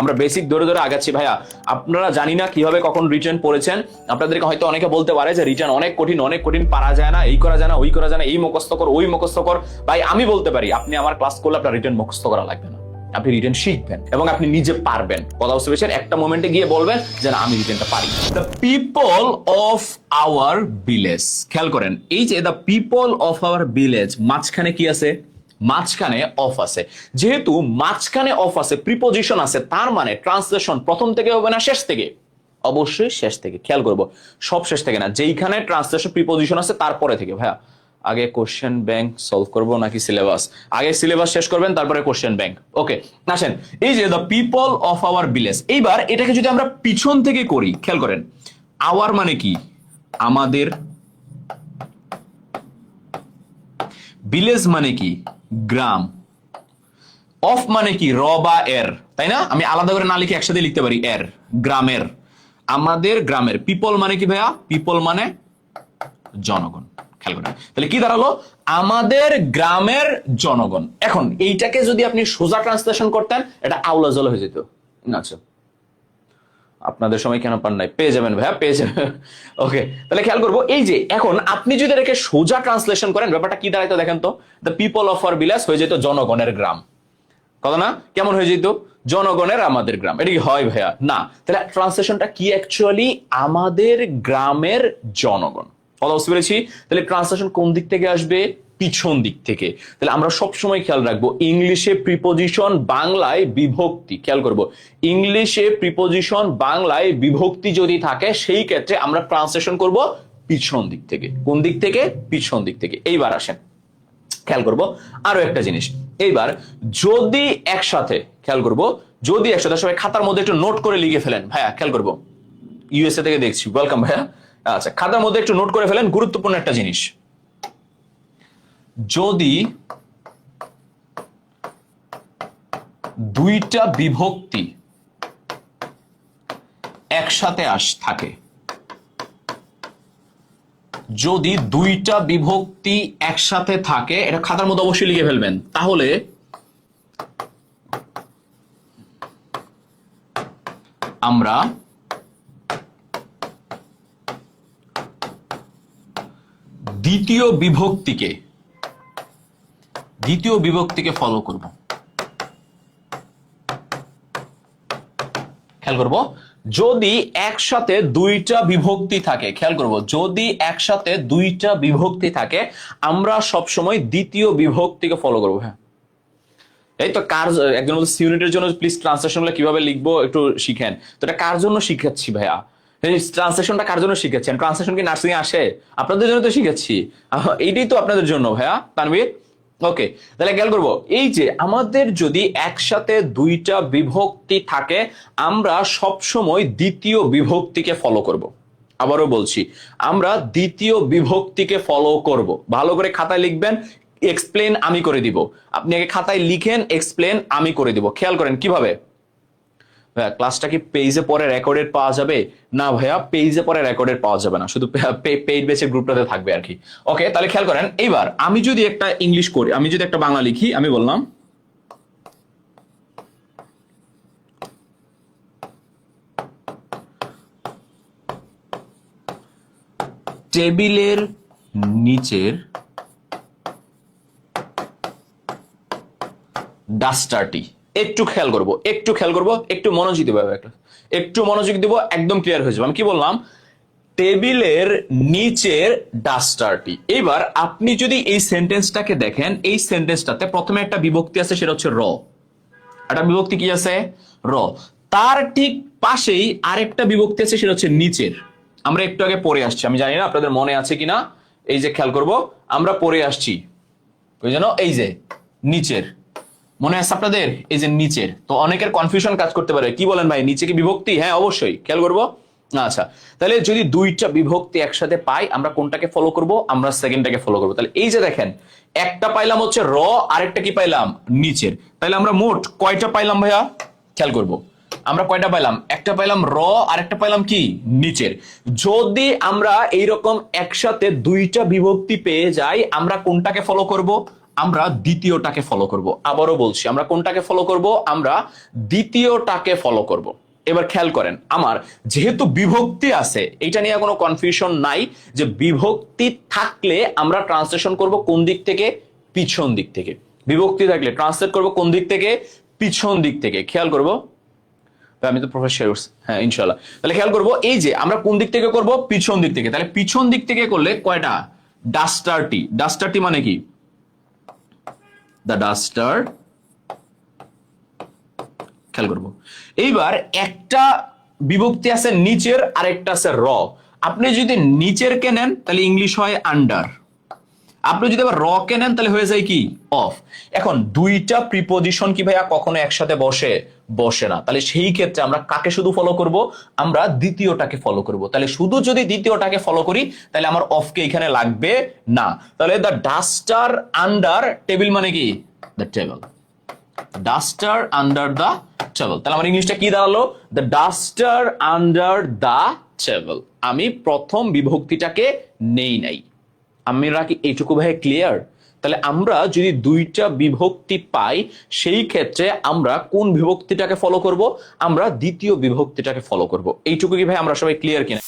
আমরা বেসিক ধরে ধরে আগাচ্ছি। ভাইয়া, আপনারা জানি না কীভাবে কখন রিটার্ন পড়েছেন। আপনাদেরকে হয়তো অনেকে বলতে পারে যে রিটার্ন অনেক কঠিন অনেক কঠিন, পারা যায় না, এই করা যায় না, ওই করা যায় না, এই মুখস্থ কর, ওই মুখস্থ কর। ভাই, আমি বলতে পারি, আপনি আমার ক্লাস করলে আপনার রিটার্ন মুখস্থ করা লাগবে না। আপনি রিটার্ন শিখবেন এবং আপনি নিজে পারবেন। কথা বুঝতে পেরেছেন একটা মোমেন্টে গিয়ে বলবেন যে না, আমি রিটার্নটা পারি। The people of our village খেয়াল করেন, এই যে the people of our village মাঝখানে কি আছে? মাঝখানে অফ আছে। যেহেতু মাঝখানে অফ আছে প্রিপোজিশন আছে, তার মানে ট্রান্সলেশন প্রথম থেকে হবে না শেষ থেকে? অবশ্যই শেষ থেকে, খেয়াল করব। সব শেষ থেকে না, যেইখানে ট্রান্সলেশন প্রিপোজিশন আছে তারপরে থেকে, ভাইয়া। আগে কোশ্চেন ব্যাংক সলভ করব নাকি সিলেবাস আগে সিলেবাস শেষ করবেন, তারপরে কোশ্চেন ব্যাংক ওকে আসেন, এই যে the people of our village এইবার এটাকে যদি আমরা পিছন থেকে করি, খেয়াল করেন আওয়ার মানে কি? আমাদের ভিলেজ মানে কি? গ্রাম। অফ মানে কি? র বা এর। তাই না? আমি আলাদা করে না লিখে একসাথে লিখতে পারি এর, গ্রামের। আমাদের গ্রামের। পিপল মানে কি ভাইয়া? পিপল মানে জনগণ। খেয়াল করেন। তাহলে কি দাঁড়াল? আমাদের গ্রামের জনগণ। এখন, এইটাকে যদি আপনি সোজা ট্রান্সলেশন করতেন, এটা আউলা জল হয়ে যেত। আচ্ছা। আপনাদের সময় কেন পান নাই? পেয়ে যাবেন ভাইয়া, পেয়ে যাবেন। ওকে তাহলে খেয়াল করব, এই যে এখন আপনি যদি এটাকে সোজা ট্রান্সলেশন করেন, ব্যাপারটা কি দাঁড়াইতো দেখেন তো? দ্য পিপল অফ আর বিলাস হয়ে যেত জনগণের গ্রাম। কথা না? কেমন হয়ে যেত? জনগণের আমাদের গ্রাম। এটা কি হয় ভাইয়া? না। তাহলে ট্রান্সলেশনটা কি অ্যাকচুয়ালি আমাদের গ্রামের জনগণ? কথা বুঝতে পেরেছি? তাহলে ট্রান্সলেশন কোন দিক থেকে আসবে? পিছন দিক থেকে। তাহলে আমরা সবসময় খেয়াল রাখব, ইংলিশে প্রিপোজিশন বাংলায় বিভক্তি, খেয়াল করব। ইংলিশে প্রিপোজিশন বাংলায় বিভক্তি যদি থাকে, সেই ক্ষেত্রে আমরা ট্রান্সলেশন করব পিছন দিক থেকে। কোন দিক থেকে? পিছন দিক থেকে। এইবার আসেন, খেয়াল করব আরও একটা জিনিস। এইবার যদি একসাথে, খেয়াল করব, যদি একসাথে, সবাই খাতার মধ্যে একটু নোট করে লিখে ফেলেন। ভাইয়া, খেয়াল করব। ইউএসএ থেকে দেখছি ওয়েলকাম ভাইয়া। আচ্ছা খাতার মধ্যে একটু নোট করে ফেলেন, গুরুত্বপূর্ণ একটা জিনিস। যদি দুইটা বিভক্তি একসাথে আস থাকে, যদি দুইটা বিভক্তি একসাথে থাকে, এটা খাতার মধ্যে অবশ্যই লিখে ফেলবেন, তাহলে আমরা দ্বিতীয় বিভক্তিকে দ্বিতীয় বিভক্তিকে ফলো করব। খেয়াল করব? যদি একসাথে দুইটা বিভক্তি থাকে, খেয়াল করব, যদি একসাথে দুইটা বিভক্তি থাকে, আমরা সব সময় দ্বিতীয় বিভক্তিকে ফলো করব হ্যাঁ। এই তো কার, একজন ইউনিটের জন্য প্লিজ ট্রান্সলেশন কীভাবে লিখব একটু শিখেন। তো এটা কার জন্য শিখাচ্ছি ভাইয়া? ট্রান্সলেশনটা কার জন্য শিখাচ্ছেন ট্রান্সলেশন কি নার্সিং আসে? আপনাদের জন্য তো শিখাচ্ছি এইটাই তো আপনাদের জন্য ভাইয়া, তানভীর। ওকে তাহলে খেয়াল করব, এই যে আমাদের যদি একসাথে দুইটা বিভক্তি থাকে, আমরা সব সময় দ্বিতীয় বিভক্তিকে ফলো করব। আবারও বলছি, আমরা দ্বিতীয় বিভক্তিকে ফলো করব। ভালো করে খাতায় লিখবেন এক্সপ্লেন আমি করে দিব। আপনি আগে খাতায় লিখেন এক্সপ্লেন আমি করে দিব। খেয়াল করেন কীভাবে? ক্লাসটা কি পেজে পরে রেকর্ডেড পাওয়া যাবে? না ভাইয়া পেজে পরে রেকর্ডেড পাওয়া যাবে না। শুধু পেইড বেসের গ্রুপটাতে থাকবে আর কি। ওকে তাহলে খেয়াল করেন, এইবার আমি যদি একটা ইংলিশ করি, আমি যদি একটা বাংলা লিখি, আমি বললাম টেবিলের নিচের ডাস্টারটি একটু খেয়াল করব, একটু খেয়াল করব, একটু মনোযোগ দিব একটা। মনোযোগ দিব, একদম ক্লিয়ার হয়ে যাবে। আমি কি বললাম? টেবিলের নিচের ডাস্টারটি। এবার আপনি যদি এই সেন্টেন্সটাকে দেখেন, এই সেন্টেন্সটাতে প্রথমে একটা বিভক্তি আছে, সেটা হচ্ছে র। একটা বিভক্তি কি আছে? র। তার ঠিক পাশেই আরেকটা বিভক্তি আছে, সেটা হচ্ছে নিচের। আমরা একটু আগে পড়ে আসছি। আমি জানি না আপনাদের মনে আছে কিনা। এই যে খেয়াল করব, আমরা পড়ে আসছি। ওই এই যে, নিচের। মনে আছে আপনাদের? এই যে নিচের। তো অনেকের কনফিউশন কাজ করতে পারে। কি বলেন ভাই, নিচে কি বিভক্তি? হ্যাঁ অবশ্যই। খেয়াল করব? আচ্ছা। তাহলে যদি দুইটা বিভক্তি একসাথে পাই, আমরা কোনটাকে ফলো করব? আমরা সেকেন্ডটাকে ফলো করব। তাহলে এই যে দেখেন, একটা পাইলাম হচ্ছে র, আরেকটা কি পাইলাম? নিচের। তাহলে আমরা মোট কয়টা পাইলাম ভাইয়া? খেয়াল করব। আমরা কয়টা পাইলাম? একটা পাইলাম র, আরেকটা পাইলাম কি? নিচের। যদি আমরা এইরকম একসাথে দুইটা বিভক্তি পেয়ে যাই, আমরা কোনটাকে ফলো করব? আমরা দ্বিতীয়টাকে ফলো করব। আবারও বলছি, আমরা কোনটাকে ফলো করব? আমরা দ্বিতীয়টাকে ফলো করব। এবার খেয়াল করেন, আমার যেহেতু বিভক্তি আছে এটা নিয়ে কোনো কনফিউশন নাই যে বিভক্তি থাকলে আমরা ট্রান্সলেশন করব কোন দিক থেকে? পিছন দিক থেকে। বিভক্তি থাকলে ট্রান্সলেট করব কোন দিক থেকে? পিছন দিক থেকে। খেয়াল করব? আমি তো প্রফেসর হ্যাঁ ইনশাল্লাহ তাহলে খেয়াল করব, এই যে আমরা কোন দিক থেকে করব? পিছন দিক থেকে। তাহলে পিছন দিক থেকে করলে কয়টা? ডাস্টারটি ডাস্টারটি মানে কি? দ্য ডাস্টার খেয়াল করব। এইবার একটা বিভক্তি আছে নিচের আর একটা আছে র। আপনি যদি নিচের কে নেন, তাহলে ইংলিশ হয় আন্ডার আপনি যদি আবার র কে নেন, তাহলে হয়ে যায় কি? অফ এখন দুইটা প্রিপোজিশন কি ভাইয়া কখনো একসাথে বসে? বসে না। তাহলে সেই ক্ষেত্রে আমরা কাকে শুধু ফলো করব? আমরা দ্বিতীয়টাকে ফলো করব। তাহলে শুধু যদি দ্বিতীয়টাকে ফলো করি, তাহলে আমার অফকে এখানে লাগবে না। তাহলে দ্য ডাস্টার আন্ডার টেবিল মানে কি? The table duster under the table তাহলে আমার ইংলিশটা কি দাঁড়াল? The duster under the table আমি প্রথম বিভক্তিটাকে নেই নাই। আমরা কি এইটুকু ভাই ক্লিয়ার তাহলে আমরা যদি দুইটা বিভক্তি পাই, সেই ক্ষেত্রে আমরা কোন বিভক্তিটাকে ফলো করব? আমরা দ্বিতীয় বিভক্তিটাকে ফলো করব। এইটুকু কি ভাই, আমরা সবাই ক্লিয়ার কিনা?